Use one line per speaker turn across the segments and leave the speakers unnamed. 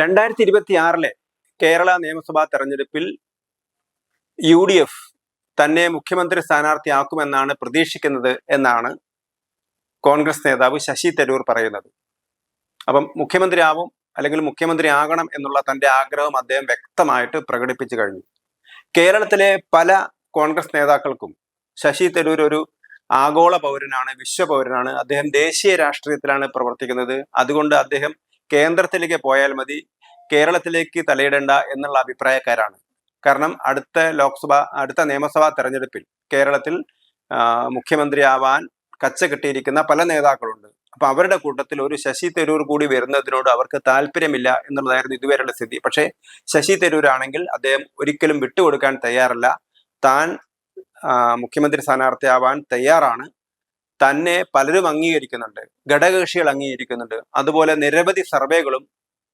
രണ്ടായിരത്തി ഇരുപത്തി ആറിലെ കേരള നിയമസഭാ തെരഞ്ഞെടുപ്പിൽ യു ഡി എഫ് തന്നെ മുഖ്യമന്ത്രി സ്ഥാനാർത്ഥിയാക്കുമെന്നാണ് പ്രതീക്ഷിക്കുന്നത് എന്നാണ് കോൺഗ്രസ് നേതാവ് ശശി തരൂർ പറയുന്നത്. അപ്പം മുഖ്യമന്ത്രി ആവും അല്ലെങ്കിൽ മുഖ്യമന്ത്രി ആകണം എന്നുള്ള തന്റെ ആഗ്രഹം അദ്ദേഹം വ്യക്തമായിട്ട് പ്രകടിപ്പിച്ചു കഴിഞ്ഞു. കേരളത്തിലെ പല കോൺഗ്രസ് നേതാക്കൾക്കും ശശി തരൂർ ഒരു ആഗോള പൗരനാണ് വിശ്വപൗരനാണ് അദ്ദേഹം ദേശീയ രാഷ്ട്രീയത്തിലാണ് പ്രവർത്തിക്കുന്നത്. അതുകൊണ്ട് അദ്ദേഹം കേന്ദ്രത്തിലേക്ക് പോയാൽ മതി കേരളത്തിലേക്ക് തലയിടേണ്ട എന്നുള്ള അഭിപ്രായക്കാരാണ്. കാരണം അടുത്ത ലോക്സഭ അടുത്ത നിയമസഭാ തെരഞ്ഞെടുപ്പിൽ കേരളത്തിൽ മുഖ്യമന്ത്രിയാവാൻ കച്ച കിട്ടിയിരിക്കുന്ന പല നേതാക്കളുണ്ട്. അപ്പൊ അവരുടെ കൂട്ടത്തിൽ ഒരു ശശി തരൂർ കൂടി വരുന്നതിനോട് അവർക്ക് താല്പര്യമില്ല എന്നുള്ളതായിരുന്നു ഇതുവരെയുള്ള സ്ഥിതി. പക്ഷേ ശശി തരൂർ ആണെങ്കിൽ അദ്ദേഹം ഒരിക്കലും വിട്ടുകൊടുക്കാൻ തയ്യാറല്ല. താൻ മുഖ്യമന്ത്രി സ്ഥാനാർത്ഥിയാവാൻ തയ്യാറാണ്. തന്നെ പലരും അംഗീകരിക്കുന്നുണ്ട്. ഘടകകക്ഷികൾ അംഗീകരിക്കുന്നുണ്ട്. അതുപോലെ നിരവധി സർവേകളും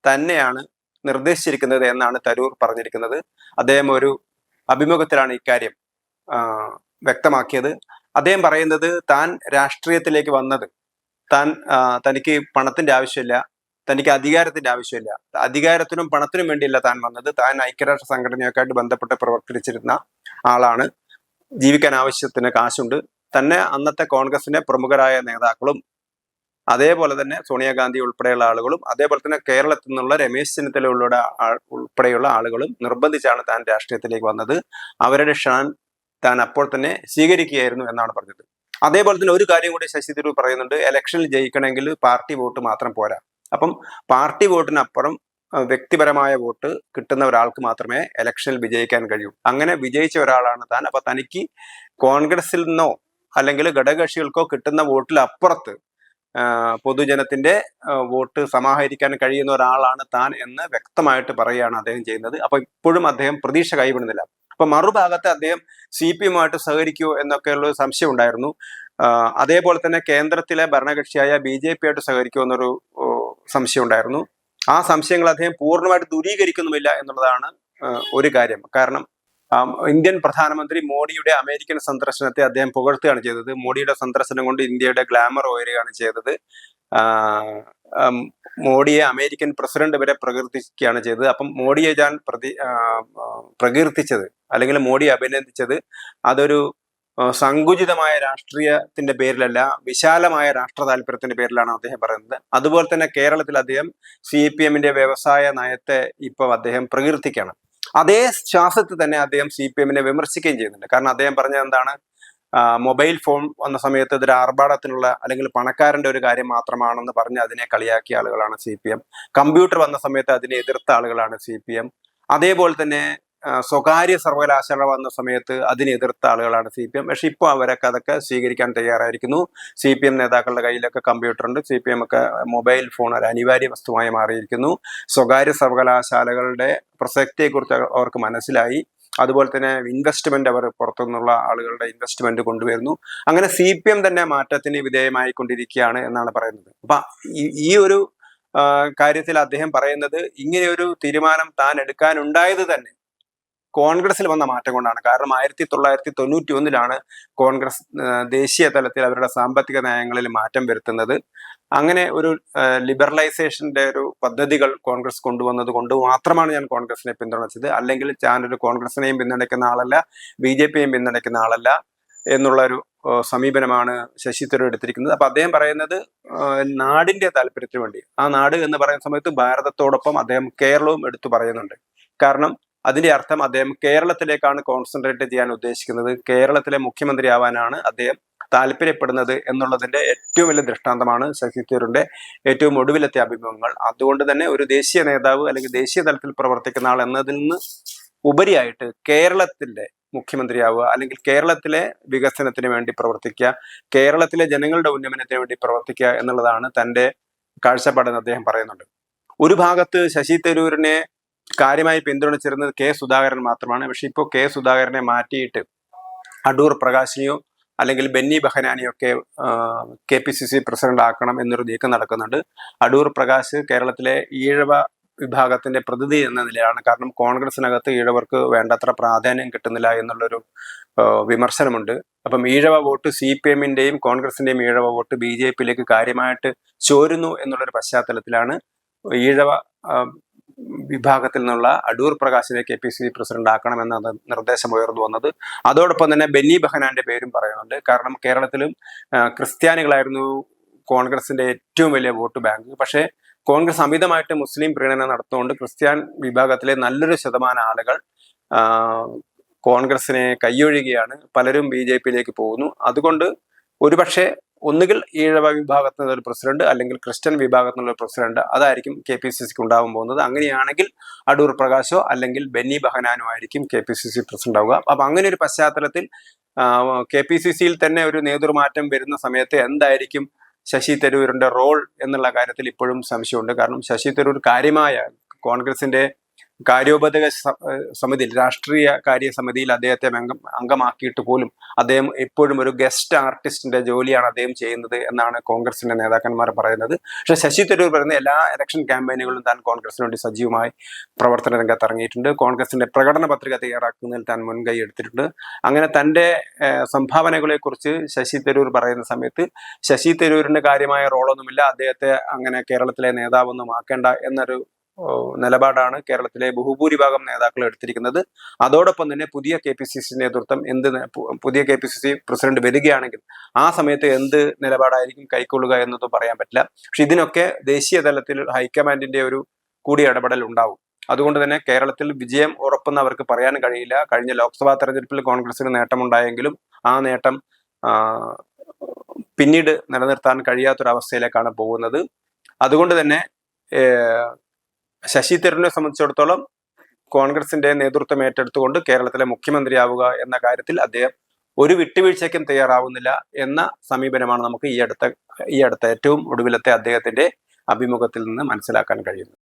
തന്നെയാണ് നിർദ്ദേശിച്ചിരിക്കുന്നത് എന്നാണ് തരൂർ പറഞ്ഞിരിക്കുന്നത്. അദ്ദേഹം ഒരു അഭിമുഖത്തിലാണ് ഇക്കാര്യം വ്യക്തമാക്കിയത്. അദ്ദേഹം പറയുന്നത് താൻ രാഷ്ട്രീയത്തിലേക്ക് വന്നത്. താൻ തനിക്ക് പണത്തിന്റെ ആവശ്യമില്ല തനിക്ക് അധികാരത്തിന്റെ ആവശ്യമില്ല. അധികാരത്തിനും പണത്തിനും വേണ്ടിയല്ല താൻ വന്നത്. താൻ ഐക്യരാഷ്ട്ര സംഘടനയൊക്കെയായിട്ട് ബന്ധപ്പെട്ട് പ്രവർത്തിച്ചിരുന്ന ആളാണ്. ജീവിക്കാൻ ആവശ്യത്തിന് കാശുണ്ട്. തന്നെ അന്നത്തെ കോൺഗ്രസിന്റെ പ്രമുഖരായ നേതാക്കളും അതേപോലെ തന്നെ സോണിയാഗാന്ധി ഉൾപ്പെടെയുള്ള ആളുകളും അതേപോലെ തന്നെ കേരളത്തിൽ നിന്നുള്ള രമേശ് ചെന്നിത്തല ഉൾപ്പെടെയുള്ള ആളുകളും നിർബന്ധിച്ചാണ് താൻ രാഷ്ട്രീയത്തിലേക്ക് വന്നത്. അവരുടെ ഷാൻ താൻ അപ്പോൾ തന്നെ സ്വീകരിക്കുകയായിരുന്നു എന്നാണ് പറഞ്ഞത്. അതേപോലെ തന്നെ ഒരു കാര്യം കൂടി ശശി തരൂർ പറയുന്നുണ്ട് ഇലക്ഷനിൽ ജയിക്കണമെങ്കിൽ പാർട്ടി വോട്ട് മാത്രം പോരാ. അപ്പം പാർട്ടി വോട്ടിനപ്പുറം വ്യക്തിപരമായ വോട്ട് കിട്ടുന്ന ഒരാൾക്ക് മാത്രമേ ഇലക്ഷനിൽ വിജയിക്കാൻ കഴിയൂ. അങ്ങനെ വിജയിച്ച ഒരാളാണ് താൻ. അപ്പൊ തനിക്ക് കോൺഗ്രസിൽ നിന്നോ അല്ലെങ്കിൽ ഘടകകക്ഷികൾക്കോ കിട്ടുന്ന വോട്ടിൽ അപ്പുറത്ത് പൊതുജനത്തിന്റെ വോട്ട് സമാഹരിക്കാൻ കഴിയുന്ന ഒരാളാണ് താൻ എന്ന് വ്യക്തമായിട്ട് പറയുകയാണ് അദ്ദേഹം ചെയ്യുന്നത്. അപ്പൊ ഇപ്പോഴും അദ്ദേഹം പ്രതീക്ഷ കൈവിടുന്നില്ല. അപ്പൊ മറുഭാഗത്ത് അദ്ദേഹം സി പി എമ്മുമായിട്ട് സഹകരിക്കുമോ എന്നൊക്കെയുള്ള സംശയം ഉണ്ടായിരുന്നു. അതേപോലെ തന്നെ കേന്ദ്രത്തിലെ ഭരണകക്ഷിയായ ബി ജെ പി ആയിട്ട് സഹകരിക്കുമോ എന്നൊരു സംശയം ഉണ്ടായിരുന്നു. ആ സംശയങ്ങൾ അദ്ദേഹം പൂർണമായിട്ട് ദൂരീകരിക്കുന്നുമില്ല എന്നുള്ളതാണ് ഒരു കാര്യം. കാരണം ഇന്ത്യൻ പ്രധാനമന്ത്രി മോഡിയുടെ അമേരിക്കൻ സന്ദർശനത്തെ അദ്ദേഹം പുകഴ്ത്തുകയാണ് ചെയ്തത്. മോഡിയുടെ സന്ദർശനം കൊണ്ട് ഇന്ത്യയുടെ ഗ്ലാമർ ഉയരുകയാണ് ചെയ്തത്. മോഡിയെ അമേരിക്കൻ പ്രസിഡന്റ് വരെ പ്രകീർത്തിക്കുകയാണ് ചെയ്തത്. അപ്പം മോഡിയെ ഞാൻ പ്രതി പ്രകീർത്തിച്ചത് അല്ലെങ്കിൽ മോഡി അഭിനന്ദിച്ചത് അതൊരു സങ്കുചിതമായ രാഷ്ട്രീയത്തിന്റെ പേരിലല്ല വിശാലമായ രാഷ്ട്ര താല്പര്യത്തിന്റെ പേരിലാണ് അദ്ദേഹം പറയുന്നത്. അതുപോലെ തന്നെ കേരളത്തിൽ അദ്ദേഹം സി പി എമ്മിന്റെ വ്യവസായ നയത്തെ ഇപ്പം അദ്ദേഹം പ്രകീർത്തിക്കണം അതേ ശ്വാസത്തിൽ തന്നെ അദ്ദേഹം സി പി എമ്മിനെ വിമർശിക്കുകയും ചെയ്യുന്നുണ്ട്. കാരണം അദ്ദേഹം പറഞ്ഞത് എന്താണ്? മൊബൈൽ ഫോൺ വന്ന സമയത്ത് ഇതൊരു ആർഭാടത്തിനുള്ള അല്ലെങ്കിൽ പണക്കാരന്റെ ഒരു കാര്യം മാത്രമാണെന്ന് പറഞ്ഞ് അതിനെ കളിയാക്കിയ ആളുകളാണ് സി പി എം കമ്പ്യൂട്ടർ വന്ന സമയത്ത് അതിനെ എതിർത്ത ആളുകളാണ് സി പി എം അതേപോലെ തന്നെ സ്വകാര്യ സർവകലാശാല വന്ന സമയത്ത് അതിനെതിർത്ത ആളുകളാണ് സി പി എം. പക്ഷെ ഇപ്പോൾ അവരൊക്കെ അതൊക്കെ സ്വീകരിക്കാൻ തയ്യാറായിരിക്കുന്നു. സി പി എം നേതാക്കളുടെ കയ്യിലൊക്കെ കമ്പ്യൂട്ടർ ഉണ്ട്. സി പി എം ഒക്കെ മൊബൈൽ ഫോൺ ഒരു അനിവാര്യ വസ്തുവായി മാറിയിരിക്കുന്നു. സ്വകാര്യ സർവകലാശാലകളുടെ പ്രസക്തിയെക്കുറിച്ച് അവർക്ക് മനസ്സിലായി. അതുപോലെ തന്നെ ഇൻവെസ്റ്റ്മെന്റ് അവർ പുറത്തുനിന്നുള്ള ആളുകളുടെ ഇൻവെസ്റ്റ്മെന്റ് കൊണ്ടുവരുന്നു. അങ്ങനെ സി പി എം തന്നെ മാറ്റത്തിന് വിധേയമായി കൊണ്ടിരിക്കുകയാണ് എന്നാണ് പറയുന്നത്. അപ്പൊ ഈ ഒരു കാര്യത്തിൽ അദ്ദേഹം പറയുന്നത് ഇങ്ങനെയൊരു തീരുമാനം താൻ എടുക്കാനുണ്ടായത് തന്നെ കോൺഗ്രസിൽ വന്ന മാറ്റം കൊണ്ടാണ്. കാരണം ആയിരത്തി തൊള്ളായിരത്തി തൊണ്ണൂറ്റി ഒന്നിലാണ് കോൺഗ്രസ് ദേശീയ തലത്തിൽ അവരുടെ സാമ്പത്തിക നയങ്ങളിൽ മാറ്റം വരുത്തുന്നത്. അങ്ങനെ ഒരു ലിബറലൈസേഷന്റെ ഒരു പദ്ധതികൾ കോൺഗ്രസ് കൊണ്ടുവന്നത് കൊണ്ട് മാത്രമാണ് ഞാൻ കോൺഗ്രസിനെ പിന്തുണച്ചത്. അല്ലെങ്കിൽ ഞാനൊരു കോൺഗ്രസിനെയും പിന്തുണയ്ക്കുന്ന ആളല്ല ബി ജെ പിയെയും പിന്തുണയ്ക്കുന്ന ആളല്ല എന്നുള്ള ഒരു സമീപനമാണ് ശശി തരൂർ എടുത്തിരിക്കുന്നത്. അപ്പൊ അദ്ദേഹം പറയുന്നത് നാടിന്റെ താല്പര്യത്തിന് വേണ്ടി. ആ നാട് എന്ന് പറയുന്ന സമയത്ത് ഭാരതത്തോടൊപ്പം അദ്ദേഹം കേരളവും എടുത്തു പറയുന്നുണ്ട്. കാരണം അതിന്റെ അർത്ഥം അദ്ദേഹം കേരളത്തിലേക്കാണ് കോൺസെൻട്രേറ്റ് ചെയ്യാൻ ഉദ്ദേശിക്കുന്നത്. കേരളത്തിലെ മുഖ്യമന്ത്രി ആവാനാണ് അദ്ദേഹം താല്പര്യപ്പെടുന്നത് എന്നുള്ളതിന്റെ ഏറ്റവും വലിയ ദൃഷ്ടാന്തമാണ് ശശി തരൂരിന്റെ ഏറ്റവും ഒടുവിലത്തെ അഭിമുഖങ്ങൾ. അതുകൊണ്ട് തന്നെ ഒരു ദേശീയ നേതാവ് അല്ലെങ്കിൽ ദേശീയ തലത്തിൽ പ്രവർത്തിക്കുന്ന ആൾ എന്നതിൽ നിന്ന് ഉപരിയായിട്ട് കേരളത്തിന്റെ മുഖ്യമന്ത്രിയാവുക അല്ലെങ്കിൽ കേരളത്തിലെ വികസനത്തിന് വേണ്ടി പ്രവർത്തിക്കുക കേരളത്തിലെ ജനങ്ങളുടെ ഉന്നമനത്തിന് വേണ്ടി പ്രവർത്തിക്കുക എന്നുള്ളതാണ് തന്റെ കാഴ്ചപ്പാടെന്ന് അദ്ദേഹം പറയുന്നുണ്ട്. ഒരു ഭാഗത്ത് ശശി തരൂരിനെ കാര്യമായി പിന്തുണച്ചിരുന്നത് കെ സുധാകരൻ മാത്രമാണ്. പക്ഷെ ഇപ്പോൾ കെ സുധാകരനെ മാറ്റിയിട്ട് അടൂർ പ്രകാശിനെയോ അല്ലെങ്കിൽ Benny ബഹനാനിയൊക്കെ K P C C president ആക്കണം എന്നൊരു നീക്കം നടക്കുന്നുണ്ട്. അടൂർ പ്രകാശ് കേരളത്തിലെ ഈഴവ വിഭാഗത്തിന്റെ പ്രതിനിധി എന്ന നിലയാണ് കാരണം കോൺഗ്രസിനകത്ത് ഈഴവർക്ക് വേണ്ടത്ര പ്രാധാന്യം കിട്ടുന്നില്ല എന്നുള്ളൊരു വിമർശനമുണ്ട്. അപ്പം ഈഴവ വോട്ട് സി പി എമ്മിന്റെയും കോൺഗ്രസിന്റെയും ഈഴവ വോട്ട് ബി ജെ പിയിലേക്ക് കാര്യമായിട്ട് ചോരുന്നു എന്നുള്ളൊരു പശ്ചാത്തലത്തിലാണ് ഈഴവ വിഭാഗത്തിൽ നിന്നുള്ള അടൂർ പ്രകാശിനെ കെ പി സി പ്രസിഡന്റ് ആക്കണമെന്ന നിർദ്ദേശം ഉയർന്നു വന്നത്. അതോടൊപ്പം തന്നെ ബെന്നി ബഹനാന്റെ പേരും പറയുന്നുണ്ട്. കാരണം കേരളത്തിലും ക്രിസ്ത്യാനികളായിരുന്നു കോൺഗ്രസിന്റെ ഏറ്റവും വലിയ വോട്ട് ബാങ്ക്. പക്ഷേ കോൺഗ്രസ് അമിതമായിട്ട് മുസ്ലിം പ്രീണനം നടത്തുകൊണ്ട് ക്രിസ്ത്യാൻ വിഭാഗത്തിലെ നല്ലൊരു ശതമാനം ആളുകൾ കോൺഗ്രസിനെ കൈയൊഴുകിയാണ്. പലരും ബി ജെ പിയിലേക്ക് പോകുന്നു. അതുകൊണ്ട് ഒരുപക്ഷെ ഒന്നുകിൽ ഈഴവ വിഭാഗത്തിൽ നിന്നൊരു പ്രസിഡന്റ് അല്ലെങ്കിൽ ക്രിസ്ത്യൻ വിഭാഗത്തിൽ നിന്നുള്ള ഒരു പ്രസിഡന്റ് അതായിരിക്കും കെ പി സി സിക്ക് ഉണ്ടാകാൻ പോകുന്നത്. അങ്ങനെയാണെങ്കിൽ അടൂർ പ്രകാശോ അല്ലെങ്കിൽ ബെന്നി ബഹനാനോ ആയിരിക്കും K P C C president ആവുക. അപ്പൊ അങ്ങനെ ഒരു പശ്ചാത്തലത്തിൽ കെ പി സി സിയിൽ തന്നെ ഒരു നേതൃമാറ്റം വരുന്ന സമയത്ത് എന്തായിരിക്കും ശശി തരൂരിന്റെ റോൾ എന്നുള്ള കാര്യത്തിൽ ഇപ്പോഴും സംശയമുണ്ട്. കാരണം ശശി തരൂർ കാര്യമായ കോൺഗ്രസിന്റെ കാര്യോപദേശക സമിതിയിൽ രാഷ്ട്രീയ കാര്യ സമിതിയിൽ അദ്ദേഹത്തെ അംഗം അംഗമാക്കിയിട്ട് പോലും അദ്ദേഹം എപ്പോഴും ഒരു ഗസ്റ്റ് ആർട്ടിസ്റ്റിന്റെ ജോലിയാണ് അദ്ദേഹം ചെയ്യുന്നത് എന്നാണ് കോൺഗ്രസിന്റെ നേതാക്കന്മാർ പറയുന്നത്. പക്ഷെ ശശി തരൂർ പറയുന്ന എല്ലാ ഇലക്ഷൻ ക്യാമ്പയിനുകളിലും താൻ കോൺഗ്രസിന് വേണ്ടി സജീവമായി പ്രവർത്തന രംഗത്ത് ഇറങ്ങിയിട്ടുണ്ട്. കോൺഗ്രസിന്റെ പ്രകടന പത്രിക തയ്യാറാക്കുന്നതിൽ താൻ മുൻകൈ എടുത്തിട്ടുണ്ട്. അങ്ങനെ തന്റെ ഏഹ്, സംഭാവനകളെ കുറിച്ച് ശശി തരൂർ പറയുന്ന സമയത്ത് ശശി തരൂരിന് കാര്യമായ റോളൊന്നുമില്ല. അദ്ദേഹത്തെ അങ്ങനെ കേരളത്തിലെ നേതാവൊന്നും ആക്കേണ്ട എന്നൊരു നിലപാടാണ് കേരളത്തിലെ ബഹുഭൂരിഭാഗം നേതാക്കൾ എടുത്തിരിക്കുന്നത്. അതോടൊപ്പം തന്നെ പുതിയ കെ പി സി സി നേതൃത്വം എന്ത് പുതിയ K P C C president വരികയാണെങ്കിൽ ആ സമയത്ത് എന്ത് നിലപാടായിരിക്കും കൈക്കൊള്ളുക എന്നതും പറയാൻ പറ്റില്ല. പക്ഷെ ഇതിനൊക്കെ ദേശീയ തലത്തിൽ ഹൈക്കമാൻഡിന്റെ ഒരു കൂടി ഇടപെടൽ ഉണ്ടാവും. അതുകൊണ്ട് തന്നെ കേരളത്തിൽ വിജയം ഉറപ്പെന്ന് അവർക്ക് പറയാൻ കഴിയില്ല. കഴിഞ്ഞ ലോക്സഭാ തെരഞ്ഞെടുപ്പിൽ കോൺഗ്രസിന് നേട്ടമുണ്ടായെങ്കിലും ആ നേട്ടം പിന്നീട് നിലനിർത്താൻ കഴിയാത്തൊരവസ്ഥയിലേക്കാണ് പോകുന്നത്. അതുകൊണ്ട് തന്നെ ശശി തരൂരിനെ സംബന്ധിച്ചിടത്തോളം കോൺഗ്രസിന്റെ നേതൃത്വം ഏറ്റെടുത്തുകൊണ്ട് കേരളത്തിലെ മുഖ്യമന്ത്രിയാവുക എന്ന കാര്യത്തിൽ അദ്ദേഹം ഒരു വിട്ടുവീഴ്ചയ്ക്കും തയ്യാറാവുന്നില്ല എന്ന സമീപനമാണ് നമുക്ക് ഈ അടുത്ത ഈ അടുത്ത ഏറ്റവും ഒടുവിലത്തെ അദ്ദേഹത്തിന്റെ അഭിമുഖത്തിൽ നിന്ന് മനസ്സിലാക്കാൻ കഴിയുന്നത്.